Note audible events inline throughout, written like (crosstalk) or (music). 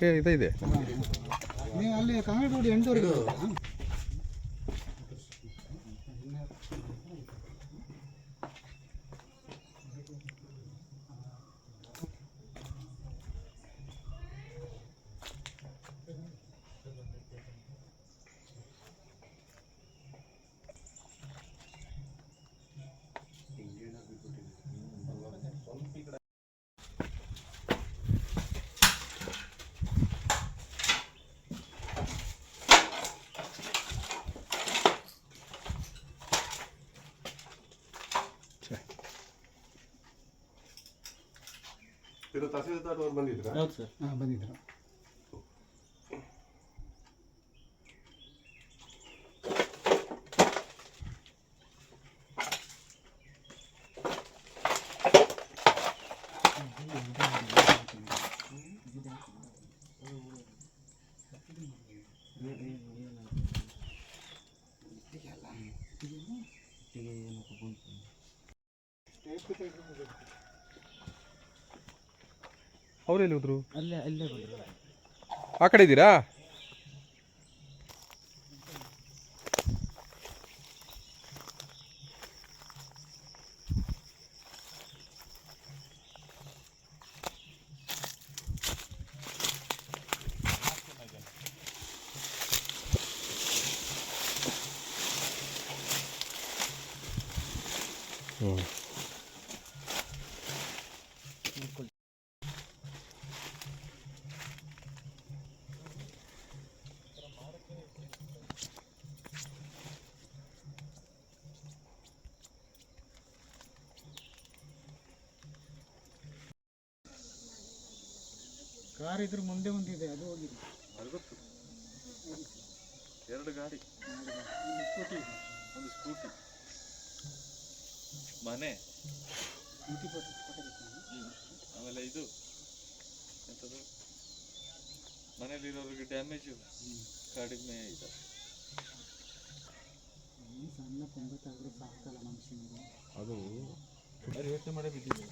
ಬರೋಕ್ಕೆ ಇದೆ ನೀವು ಅಲ್ಲಿ ಕಾಂಗ್ರೆಸ್ ನೋಡಿ ಬರುತ್ತಾ? ತಹಸೀಲ್ದಾರ್ ಅವ್ರು ಬಂದಿದ್ರಾ ಹೌದು ಸರ್ ಹಾಂ ಬಂದಿದ್ರು ಅವ್ರೆಲ್ಲಿ ಹೋದ್ರು? ಅಲ್ಲೇ ಅಲ್ಲೇ ಬಂದರು. ಆ ಕಡೆ ಇದ್ದೀರಾ? ಹ್ಞೂ ಕಾರ್ ಇದ್ರ ಮುಂದೆ ಒಂದಿದೆ ಅದು ಹೋಗಿದೆ. ಎರಡು ಗಾಡಿ. ಸ್ಕೂಟಿ ಒಂದು ಸ್ಕೂಟಿ ಮನೆ. ಸ್ಕೂಟಿ ಕೊಟ್ಟಿದ್ದಕ್ಕೆ. ಆಮೇಲೆ ಇದು. ಎಂಥದ್ದು ಮನೇಲಿರೋರಿಗೆ ಡ್ಯಾಮೇಜು ಕಡಿಮೆ ಇದೆ. ಈ ಸಣ್ಣ ತೊಂಬತ್ತಾದ್ರೆ ಸಾಕಲ್ಲ ಮನುಷ್ಯನಿಗೆ. ಅದು. ಯೋಚನೆ ಮಾಡೇ ಬಿದ್ದಿದೆ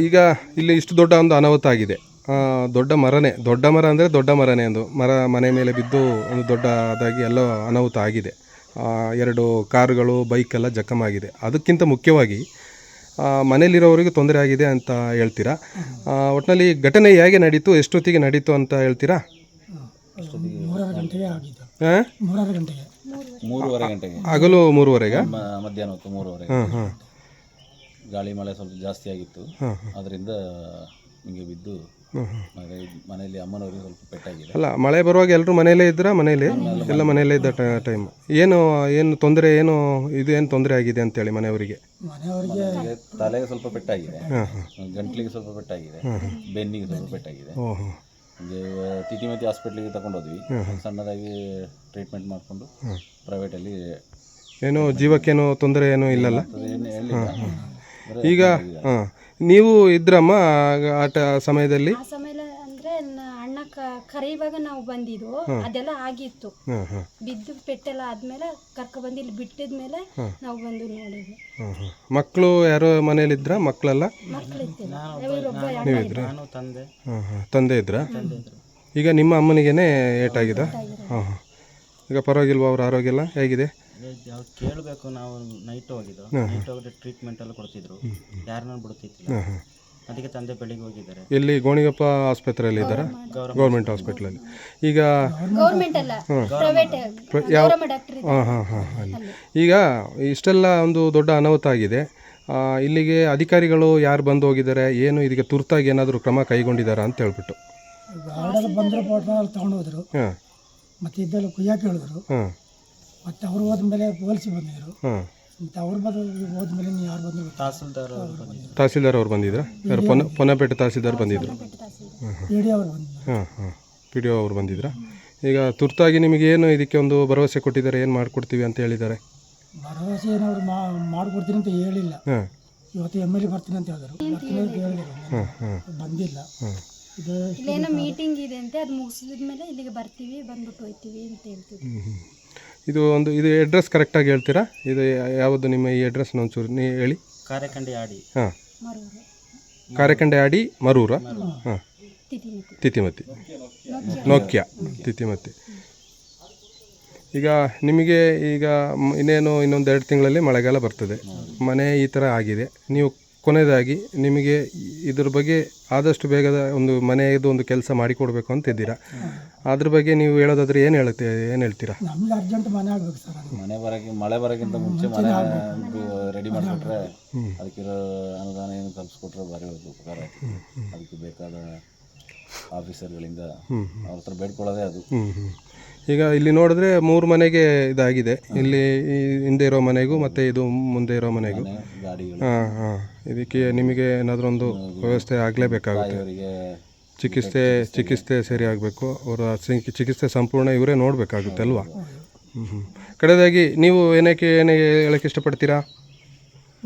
ಈಗ ಇಲ್ಲಿ ಇಷ್ಟು ದೊಡ್ಡ ಒಂದು ಅನಾಹುತ ಆಗಿದೆ. ದೊಡ್ಡ ಮರನೇ ದೊಡ್ಡ ಮರ ಅಂದರೆ ದೊಡ್ಡ ಮರನೇ ಒಂದು ಮರ ಮನೆ ಮೇಲೆ ಬಿದ್ದು ಒಂದು ದೊಡ್ಡದಾಗಿ ಎಲ್ಲ ಅನಾಹುತ ಆಗಿದೆ. ಆ, ಎರಡು ಕಾರುಗಳು ಬೈಕ್ ಎಲ್ಲ ಜಖಮಾಗಿದೆ ಅದಕ್ಕಿಂತ ಮುಖ್ಯವಾಗಿ ಮನೇಲಿರೋವರಿಗೂ ತೊಂದರೆ ಆಗಿದೆ ಅಂತ ಹೇಳ್ತೀರಾ? ಒಟ್ಟಿನಲ್ಲಿ ಘಟನೆ ಹೇಗೆ ನಡೀತು ಎಷ್ಟೊತ್ತಿಗೆ ನಡೀತು ಅಂತ ಹೇಳ್ತೀರಾ? ಹಗಲು ಮೂರುವರೆಗೆ? ಹಾಂ ಹಾಂ ಗಾಳಿ ಮಳೆ ಸ್ವಲ್ಪ ಜಾಸ್ತಿ ಆಗಿತ್ತು. ಅದರಿಂದ ನಿಮಗೆ ಬಿದ್ದು ಮನೆಯಲ್ಲಿ ಅಮ್ಮನವರಿಗೆ ಸ್ವಲ್ಪ ಪೆಟ್ಟಾಗಿದೆ. ಅಲ್ಲ ಮಳೆ ಬರುವಾಗ ಎಲ್ಲರೂ ಮನೆಯಲ್ಲೇ ಇದ್ರ ಮನೇಲಿ ಎಲ್ಲ ಮನೆಯಲ್ಲೇ. ಇದ್ದ ಟೈಮ್ ಏನು ಏನು ತೊಂದರೆ ಏನು ಇದು ಏನು ತೊಂದರೆ ಆಗಿದೆ ಅಂತೇಳಿ ಮನೆಯವರಿಗೆ? ಮನೆಯವರಿಗೆ ತಲೆಗೆ ಸ್ವಲ್ಪ ಪೆಟ್ಟಾಗಿದೆ. ಗಂಟ್ಲಿಗೆ ಸ್ವಲ್ಪ ಪೆಟ್ಟಾಗಿದೆ. ಬೆನ್ನಿಗೆ ಸ್ವಲ್ಪ ಪೆಟ್ಟಾಗಿದೆ. ತಿತಿಮತಿ ಹಾಸ್ಪಿಟ್ಲಿಗೆ ತಗೊಂಡೋದ್ವಿ ಸಣ್ಣದಾಗಿ ಟ್ರೀಟ್ಮೆಂಟ್ ಮಾಡಿಕೊಂಡು ಪ್ರೈವೇಟಲ್ಲಿ ಏನು ಜೀವಕ್ಕೇನು ತೊಂದರೆ ಏನೂ ಇಲ್ಲಲ್ಲ? ಈಗ ಹಾಂ. ನೀವು ಇದ್ರಮ್ಮ ಆಟ ಆ ಸಮಯದಲ್ಲಿ? ಆ ಸಮಯ ಅಂದ್ರೆ ನ- ಅಣ್ಣ ಕ- ಕರೆಯುವಾಗ ನಾವು ಬಂದಿದ್ದು ಅದೆಲ್ಲ ಆಗಿತ್ತು. ಹಾಂ ಹಾಂ. ಬಿದ್ದು ಪೆಟ್ಟೆಲ್ಲ ಆದ್ಮೇಲೆ ಕರ್ಕ ಬಂದು ಇಲ್ಲಿ ಬಿಟ್ಟಿದ್ಮೇಲೆ ನಾವು ಬಂದು ನೋಡಿದ್ವಿ. ಹಾಂ ಹಾಂ. ಮಕ್ಕಳು ಯಾರೋ ಮನೇಲಿದ್ರ ಮಕ್ಕಳೆಲ್ಲ? ಮಕ್ಕಳಿತ್ತಿಲ್ಲ ಇವರೊಬ್ಬ ಅಣ್ಣ ಇದ್ರು. ನಾನು ತಂದೆ. ಹಾಂ ಹಾಂ. ತಂದೆ ಇದ್ರಾ? ಈಗ ನಿಮ್ಮ ಅಮ್ಮನಿಗೇನೆ ಏಟಾಗಿದೆ. ಹಾಂ ಹಾಂ. ಈಗ ಪರವಾಗಿಲ್ವಾ ಅವ್ರ ಆರೋಗ್ಯ ಎಲ್ಲ? ಹೇಗಿದೆ? ಅವ್ರು ಕೇಳಬೇಕು ನಾವು ನೈಟ್ ಹೋಗಿದ್ದು. ನೈಟ್ ಹೋಗಿದ್ರೆ ಟ್ರೀಟ್ಮೆಂಟ್ ಎಲ್ಲ ಕೊಡ್ತಿದ್ರು. ಯಾರನ್ನ ಬಿಡ್ತಿತ್ತಿಲ್ಲ ಅದಕ್ಕೆ ತಂದೆ ಬೆಳಿಗ್ಗೆ ಹೋಗಿದ್ದಾರೆ. ಎಲ್ಲಿ? ಗೋಣಿಗಪ್ಪ ಆಸ್ಪತ್ರೆಯಲ್ಲಿ ಇದ್ದಾರಾ? ಗೌರ್ಮೆಂಟ್ ಹಾಸ್ಪಿಟ್ಲಲ್ಲಿ ಈಗ ಯಾವ ಅಲ್ಲ ಪ್ರೈವೇಟ್ ಗೌರಮ್ಮ ಡಾಕ್ಟರ್ ಹಾಂ ಹಾಂ ಹಾಂ ಅಲ್ಲಿ. ಈಗ ಇಷ್ಟೆಲ್ಲ ಒಂದು ದೊಡ್ಡ ಅನಾಹುತ ಆಗಿದೆ. ಇಲ್ಲಿಗೆ ಅಧಿಕಾರಿಗಳು ಯಾರು ಬಂದು ಹೋಗಿದ್ದಾರೆ? ಏನು ಇದಕ್ಕೆ ತುರ್ತಾಗಿ ಏನಾದರೂ ಕ್ರಮ ಕೈಗೊಂಡಿದ್ದಾರಾ ಅಂತ ಹೇಳ್ಬಿಟ್ಟು. ಬಂದರು ಫೋಟೋ ತಗೊಂಡು ಹೋದ್ರು. ಹಾಂ. ಮತ್ತೆ ಇದ್ದಲ್ಲಿ ಕುಯ್ಯಕ್ಕೆ ಹೇಳಿದ್ರು. ಹಾಂ ಮತ್ತೆ ಅವ್ರು ಹೋದ್ಮೇಲೆ ಪೊಲೀಸ್ ಬಂದಿದ್ರು. ಹಾಂ ಮತ್ತೆ ಅವ್ರು ಬಂದು ಹೋದ್ಮೇಲೆ ನೀವು ಯಾರು ಬಂದ್ರು ತಹಸೀಲ್ದಾರ್ ಅವರು ಬಂದಿದ್ರು. ತಹಸೀಲ್ದಾರ್ ಅವ್ರು ಬಂದಿದ್ರು? ಯಾರು ಪೊನ ಪೊನ್ನಪೇಟೆ ತಹಸೀಲ್ದಾರ್ ಬಂದಿದ್ರು? ಪಿ ಡಿ ಅವ್ರು ಬಂದಿದ್ರು. ಹಾಂ ಹಾಂ ಪಿ ಡಿ ಒ ಅವ್ರು ಬಂದಿದ್ರಾ? ಈಗ ತುರ್ತಾಗಿ ನಿಮಗೆ ಏನು ಇದಕ್ಕೆ ಒಂದು ಭರವಸೆ ಕೊಟ್ಟಿದ್ದಾರೆ? ಏನು ಮಾಡಿಕೊಡ್ತೀವಿ ಅಂತ ಹೇಳಿದ್ದಾರೆ? ಭರವಸೆ ಏನಾದ್ರು ಮಾ ಮಾಡಿಕೊಡ್ತೀನಿ ಅಂತ ಹೇಳಿಲ್ಲ. ಹಾಂ ಇವತ್ತು ಎಂ ಎಲ್ ಎ ಬರ್ತೀನಿ ಅಂತ ಹೇಳಿದ್ರು. ಬರ್ತೀನಿ ಅಂತ ಹೇಳಿದ್ರು? ಬಂದಿಲ್ಲ. ಇಲ್ಲೇನೋ ಮೀಟಿಂಗ್ ಇದೆ ಅಂತೆ ಅದು ಮುಗಿಸಿದ್ಮೇಲೆ ಇಲ್ಲಿಗೆ ಬರ್ತೀವಿ ಬಂದ್ಬಿಟ್ಟು ಹೋಗ್ತೀವಿ ಅಂತ ಹ್ಮ್. ಇದು ಒಂದು ಇದು ಅಡ್ರೆಸ್ ಕರೆಕ್ಟಾಗಿ ಹೇಳ್ತೀರಾ? ಇದು ಯಾವುದು ನಿಮ್ಮ ಈ ಅಡ್ರೆಸ್ ಒಂಚೂರು ನೀ ಹೇಳಿ. ಕಾರ್ಯಕಂಡಿ ಆಡಿ. ಹಾಂ. ಕಾರ್ಯಕಂಡಿ ಕಾರೆಕಂಡೆ ಆಡಿ ಮರೂರ? ಹಾಂ. ತಿಥಿಮಿತಿ. ತಿತಿಮತಿ ನೋಕ್ಯ ತಿತಿಮತಿ ಈಗ ನಿಮಗೆ ಈಗ ಇನ್ನೇನು ಇನ್ನೊಂದು ಎರಡು ತಿಂಗಳಲ್ಲಿ ಮಳೆಗಾಲ ಬರ್ತದೆ. ಮನೆ ಈ ಥರ ಆಗಿದೆ. ನೀವು ಕೊನೆಯದಾಗಿ ನಿಮಗೆ ಇದ್ರ ಬಗ್ಗೆ ಆದಷ್ಟು ಬೇಗದ ಒಂದು ಮನೆಯದು ಒಂದು ಕೆಲಸ ಮಾಡಿಕೊಡ್ಬೇಕು ಅಂತಿದ್ದೀರಾ? ಅದ್ರ ಬಗ್ಗೆ ನೀವು ಹೇಳೋದಾದ್ರೆ ಏನು ಹೇಳುತ್ತೆ ಏನು ಹೇಳ್ತೀರಾ? ನಮ್ಗೆ ಅರ್ಜೆಂಟ್ ಮನೆ ಆಗ್ಬೇಕು ಸರ್ ಮನೆ ಬರೋಕ್ಕೆ ಮಳೆ ಬರೋಕ್ಕಿಂತ ಮುಂಚೆ ಮನೆ ರೆಡಿ ಮಾಡಿಬಿಟ್ರೆ ಅದಕ್ಕಿರೋ ಅನುದಾನ ಏನು ತಲುಪಿಸ್ಕೊಟ್ರೆ ಭಾರಿ ಉಪಕಾರ. ಅದಕ್ಕೆ ಬೇಕಾದ ಆಫೀಸರ್ಗಳಿಂದ ಅವ್ರ ಹತ್ರ ಬೇಡ್ಕೊಳ್ಳೋದೇ ಅದು. ಹ್ಞೂ ಹ್ಞೂ ಈಗ ಇಲ್ಲಿ ನೋಡಿದ್ರೆ ಮೂರು ಮನೆಗೆ ಇದಾಗಿದೆ. ಇಲ್ಲಿ ಈ ಹಿಂದೆ ಇರೋ ಮನೆಗೂ ಮತ್ತೆ ಇದು ಮುಂದೆ ಇರೋ ಮನೆಗೂ. ಹಾ ಹಾಂ ಹಾಂ. ಇದಕ್ಕೆ ನಿಮಗೆ ಏನಾದರೂ ಒಂದು ವ್ಯವಸ್ಥೆ ಆಗಲೇಬೇಕಾಗುತ್ತೆ. ಅವರಿಗೆ ಚಿಕಿತ್ಸೆ ಚಿಕಿತ್ಸೆ ಸರಿ ಆಗಬೇಕು. ಅವರ ಚಿಕಿತ್ಸೆ ಸಂಪೂರ್ಣ ಇವರೇ ನೋಡಬೇಕಾಗುತ್ತೆ ಅಲ್ವಾ? ಹ್ಞೂ ಹ್ಞೂ ಕಡೆದಾಗಿ ನೀವು ಏನಕ್ಕೆ ಏನಕ್ಕೆ ಹೇಳಕ್ಕೆ ಇಷ್ಟಪಡ್ತೀರಾ?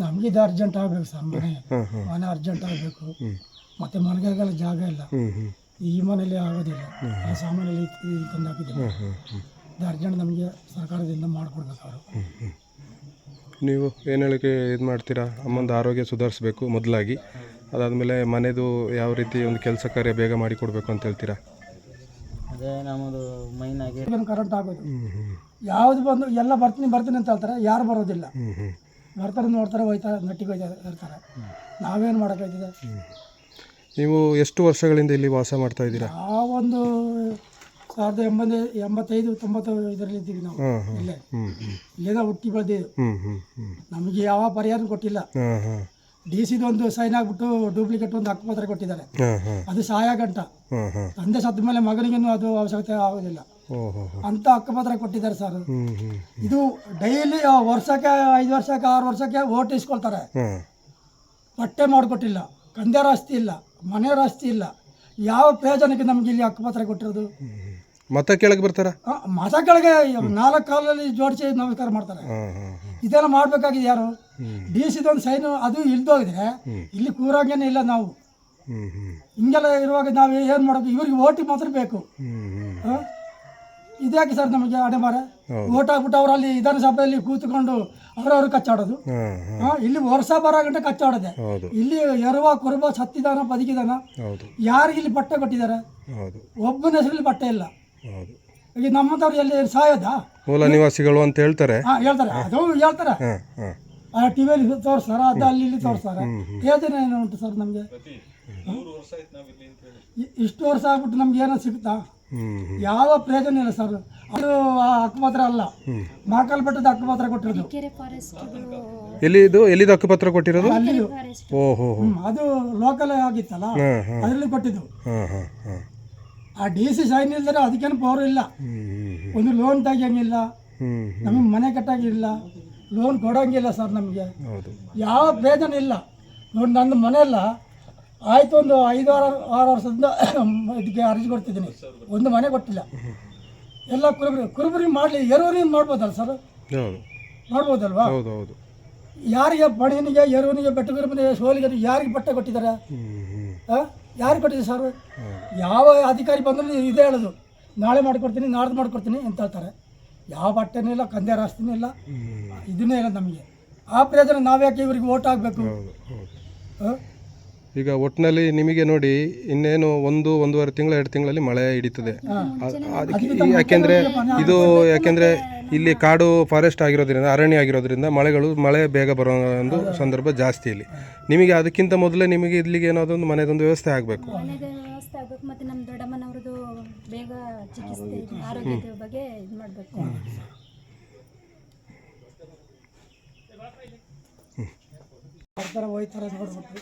ನಮ್ಗೆ ಇದು ಅರ್ಜೆಂಟ್ ಆಗ್ಬೇಕು ಸರ್ ಮನೆ. ಹಾಂ ಹಾಂ ಮನೆ ಅರ್ಜೆಂಟ್ ಆಗಬೇಕು. ಮತ್ತೆ ಮನೆಗಾಗಲ್ಲ ಜಾಗ ಇಲ್ಲ. ಹ್ಞೂ ಹ್ಞೂ ಈ ಮನೇಲಿ ಆಗೋದಿಲ್ಲ. ಆ ಸಾಮಾನಲ್ಲಿ ತಂದು ಹಾಕಿದ್ದೀವಿ ಅರ್ಜೆಂಟ್ ನಮಗೆ ಸರ್ಕಾರದಿಂದ ಮಾಡಿಕೊಡ್ಬೇಕು ಅವರು. ನೀವು ಏನು ಹೇಳಿಕೆ ಇದು ಮಾಡ್ತೀರಾ? ಅಮ್ಮಂದು ಆರೋಗ್ಯ ಸುಧಾರಿಸಬೇಕು ಮೊದಲಾಗಿ. ಅದಾದಮೇಲೆ ಮನೆದು ಯಾವ ರೀತಿ ಒಂದು ಕೆಲಸ ಕಾರ್ಯ ಬೇಗ ಮಾಡಿಕೊಡ್ಬೇಕು ಅಂತ ಹೇಳ್ತೀರಾ? ಅದೇ ನಮ್ಮದು ಮೈನ್ ಆಗಿ ಕರೆಂಟ್ ಆಗೋದು. ಹ್ಞೂ ಹ್ಞೂ ಯಾವ್ದು ಬಂದು ಎಲ್ಲ ಬರ್ತೀನಿ ಬರ್ತೀನಿ ಅಂತ ಹೇಳ್ತಾರೆ ಯಾರು ಬರೋದಿಲ್ಲ. ಬರ್ತಾರೆ ನೋಡ್ತಾರೆ ಹೋಯ್ತಾರೆ ನಟ್ಟಿಗೆ ಹೋಯ್ತಾರೆ ಇರ್ತಾರೆ. ನಾವೇನು ಮಾಡೋಕ್ಕಾಯ್ತದೆ ನೀವು ಎಷ್ಟು ವರ್ಷಗಳಿಂದ ಇಲ್ಲಿ ವಾಸ ಮಾಡ್ತಾ ಇದ್ದೀರಾ? ಆ ಒಂದು ಸಾವಿರದ ಎಂಬತ್ತು ಎಂಬತ್ತೈದು ತೊಂಬತ್ತು ಇದರಲ್ಲಿ ಇದ್ದೀವಿ ನಾವು. ಹಾಂ ಹಾಂ ಇಲ್ಲೇ. ಹ್ಞೂ ಹ್ಞೂ ಇಲ್ಲೇನ ಹುಟ್ಟಿ ಬೆಳೆದಿದ್ದು ಹ್ಞೂ ಹ್ಞೂ ಹ್ಞೂ ನಮಗೆ ಯಾವ ಪರಿಹಾರ ಕೊಟ್ಟಿಲ್ಲ. ಹಾಂ ಹಾಂ. ಡಿ ಸಿದು ಒಂದು ಸೈನ್ ಆಗಿಬಿಟ್ಟು ಡೂಪ್ಲಿಕೇಟ್ ಒಂದು ಹಕ್ಕುಪತ್ರ ಕೊಟ್ಟಿದ್ದಾರೆ. ಹಾಂ ಹಾಂ. ಅದು ಸಹಾಯ ಗಂಟ ಹಾಂ ಹಾಂ. ತಂದೆ ಸತ್ತ ಮೇಲೆ ಮಗನಿಗೇನು ಅದು ಅವಶ್ಯಕತೆ ಆಗೋದಿಲ್ಲ. ಓಹೋ ಅಂತ ಹಕ್ಕುಪತ್ರ ಕೊಟ್ಟಿದ್ದಾರೆ ಸರ್ ಹ್ಞೂ ಹ್ಞೂ ಇದು ಡೈಲಿ ವರ್ಷಕ್ಕೆ ಐದು ವರ್ಷಕ್ಕೆ ಆರು ವರ್ಷಕ್ಕೆ ಓಟ್ ಇಸ್ಕೊಳ್ತಾರೆ. ಹಾಂ. ಪಟ್ಟೆ ಮಾಡಿಕೊಟ್ಟಿಲ್ಲ. ಕಂದೆ ಆಸ್ತಿ ಇಲ್ಲ. ಮನೆ ಆಸ್ತಿ ಇಲ್ಲ. ಯಾವ ಪ್ರಯೋಜನಕ್ಕೆ ನಮ್ಗೆ ಇಲ್ಲಿ ಹಕ್ಕುಪತ್ರ ಕೊಟ್ಟಿರೋದು? ಮತ ಕೆಳಗೆ ಬರ್ತಾರ? ಆ, ಮತ ಕೆಳಗೆ ನಾಲ್ಕು ಕಾಲಲ್ಲಿ ಜೋಡಿಸಿ ನಮಸ್ಕಾರ ಮಾಡ್ತಾರೆ. ಹಾಂ ಹಾಂ ಹಾಂ ಇದೆಲ್ಲ ಮಾಡ್ಬೇಕಾಗಿದೆ ಯಾರು? ಡಿ ಸಿದೊಂದು ಸೈನು ಅದು ಇಲ್ದೋಗಿದ್ರೆ ಇಲ್ಲಿ ಕೂರಾಗೇನೆ ಇಲ್ಲ ನಾವು. ಹಿಂಗೆಲ್ಲ ಇರುವಾಗ ನಾವು ಏನು ಮಾಡೋದು? ಇವ್ರಿಗೆ ಓಟಿಗೆ ಮಾತ್ರ ಬೇಕು. ಆ? ಇದ್ಯಾಕೆ ಸರ್ ನಮಗೆ ಅಡೆಮಾರ ಓಟ್ ಹಾಕ್ಬಿಟ್ಟು ಅವರಲ್ಲಿ ಅಲ್ಲಿ ವಿಧಾನಸಭೆಯಲ್ಲಿ ಕೂತ್ಕೊಂಡು ಅವ್ರವ್ರು ಕಚ್ಚಾಡೋದು. ಹಾಂ ಇಲ್ಲಿ ವರ್ಷ ಬರೋ ಗಂಟೆ ಕಚ್ಚಾಡದೆ. ಹೌದು. ಇಲ್ಲಿ ಎರವ ಕುರುಬ ಸತ್ತಿದಾನ ಬದುಕಿದಾನ ಹೌದು. ಯಾರಿಗೆ ಇಲ್ಲಿ ಬಟ್ಟೆ ಕೊಟ್ಟಿದ್ದಾರೆ? ಹೌದು. ಒಬ್ಬನ ಹೆಸರಲ್ಲಿ ಪಟ್ಟೆ ಇಲ್ಲ. ಹೌದು. ಈಗ ನಮ್ಮಂಥವ್ರು ಎಲ್ಲಿ ಸಾಯೋದಾ? ಮೂಲ ನಿವಾಸಿಗಳು ಅಂತ ಹೇಳ್ತಾರೆ. ಹಾಂ ಹೇಳ್ತಾರೆ. ಅದು ಹೇಳ್ತಾರೆ. ಹಾಂ ಹಾಂ. ಆ ಟಿ ವಿಯಲ್ಲಿ ತೋರಿಸ್ತಾರೆ ಅದು ಅಲ್ಲಿ ಇಲ್ಲಿ ತೋರಿಸ್ತಾರ. ಯೋಜನೆ ಏನು ಉಂಟು ಸರ್ ನಮಗೆ? ಮೂರು ವರ್ಷ ಆಯ್ತು ನಾವು ಇಲ್ಲಿ ಅಂತ ಹೇಳಿ. ಇಷ್ಟು ವರ್ಷ ಆಗ್ಬಿಟ್ಟು ನಮ್ಗೆ ಏನೋ ಸಿಗುತ್ತಾ? ಯಾವ ಪ್ರಯೋಜನ ಇಲ್ಲ ಸರ್. ಅದು ಆ ಹಕ್ಕುಪತ್ರ ಅಲ್ಲ. ಮಾಕಲ್ ಬೆಟ್ಟದ ಹಕ್ಕುಪತ್ರ ಕೊಟ್ಟಿರೋದು. ಎಲ್ಲಿ ಇದು? ಎಲ್ಲಿದು ಹಕ್ಕುಪತ್ರ ಕೊಟ್ಟಿರೋದು? ಅಲ್ಲಿದು ಫಾರೆಸ್ಟ್ ಓ ಹೋ ಹೋ ಹ್ಮ್, ಅದು ಲೋಕಲ್ ಆಗಿತ್ತಲ್ಲ ಅದರಲ್ಲಿ ಕೊಟ್ಟಿದ್ದು. ಆ ಡಿ ಸಿ ಸೈನ್ ಇಲ್ದರೆ ಅದಕ್ಕೇನು ಪವರ್ ಇಲ್ಲ. ಒಂದು ಲೋನ್ ತೆಗಿಯಂಗಿಲ್ಲ. ನಮಗೆ ಮನೆ ಕಟ್ಟಾಗಿಲ್ಲ. ಲೋನ್ ಕೊಡೋಂಗಿಲ್ಲ ಸರ್ ನಮಗೆ. ಯಾವ ಪ್ರಯೋಜನ ಇಲ್ಲ. ನೋಡಿ ಮನೆ ಮನೆಯಲ್ಲ ಆಯಿತು ಒಂದು ಐದು ಆರು ಆರು ವರ್ಷದಿಂದ (coughs) ಇದಕ್ಕೆ ಅರ್ಜಿ ಕೊಡ್ತಿದ್ದೀನಿ. ಒಂದು ಮನೆ ಕೊಟ್ಟಿಲ್ಲ. ಎಲ್ಲ ಕುರುಬರಿ ಕುರುಬರಿ ಮಾಡಲಿ ಎರವರಿ ಮಾಡ್ಬೋದಲ್ಲ ಸರ್? ಮಾಡ್ಬೋದಲ್ವಾ? ಯಾರಿಗೆ ಬಡವನಿಗೆ ಎರವನಿಗೆ ಬೆಟ್ಟಗುರುಬನಿಗೆ ಸೋಲಿಗೆ ಯಾರಿಗೆ ಬಟ್ಟೆ ಕೊಟ್ಟಿದ್ದಾರೆ? ಯಾರಿಗೆ ಕೊಟ್ಟಿದೆ ಸರ್? ಯಾವ ಅಧಿಕಾರಿ ಬಂದರೂ ಇದೇ ಹೇಳೋದು. ನಾಳೆ ಮಾಡಿಕೊಡ್ತೀನಿ ನಾಡ್ದು ಮಾಡಿಕೊಡ್ತೀನಿ ಅಂತ ಹೇಳ್ತಾರೆ. ಯಾವ ಬಟ್ಟೆನೂ ಇಲ್ಲ ಕಂದೆ ರಾಸ್ತಿನೂ ಇಲ್ಲ. ಇದನ್ನೇ ಇಲ್ಲ ನಮಗೆ. ಆ ಪ್ರಯೋಜನ ನಾವ್ಯಾಕೆ ಇವ್ರಿಗೆ ಓಟ್ ಆಗಬೇಕು ಹೌದು ಹೌದು. ಈಗ ಒಟ್ಟಿನಲ್ಲಿ ನಿಮಗೆ ನೋಡಿ ಇನ್ನೇನು ಒಂದು ಒಂದೂವರೆ ತಿಂಗಳು ಎರಡು ತಿಂಗಳಲ್ಲಿ ಮಳೆ ಹಿಡಿತದೆ. ಯಾಕೆಂದ್ರೆ ಇದು ಯಾಕೆಂದ್ರೆ ಇಲ್ಲಿ ಕಾಡು ಫಾರೆಸ್ಟ್ ಆಗಿರೋದ್ರಿಂದ ಅರಣ್ಯ ಆಗಿರೋದ್ರಿಂದ ಮಳೆಗಳು ಮಳೆ ಬೇಗ ಬರೋ ಒಂದು ಸಂದರ್ಭ ಜಾಸ್ತಿ ಇಲ್ಲಿ. ನಿಮಗೆ ಅದಕ್ಕಿಂತ ಮೊದಲೇ ನಿಮಗೆ ಇಲ್ಲಿಗೆ ಏನಾದೊಂದು ಮನೆದೊಂದು ವ್ಯವಸ್ಥೆ ಆಗಬೇಕು. ಮನೆದ ವ್ಯವಸ್ಥೆ ಆಗ್ಬೇಕು ಮತ್ತು ನಮ್ಮ ದೊಡ್ಡಮ್ಮನವ್ರದ್ದು ಬೇಗ ಚಿಕಿತ್ಸೆ ಆರೋಗ್ಯದ ಬಗ್ಗೆ ಇದು ಮಾಡಬೇಕು. ಬರ್ತಾರೆ ಹೋಯ್ತಾರೆ ನೋಡ್ಬಿಟ್ಟು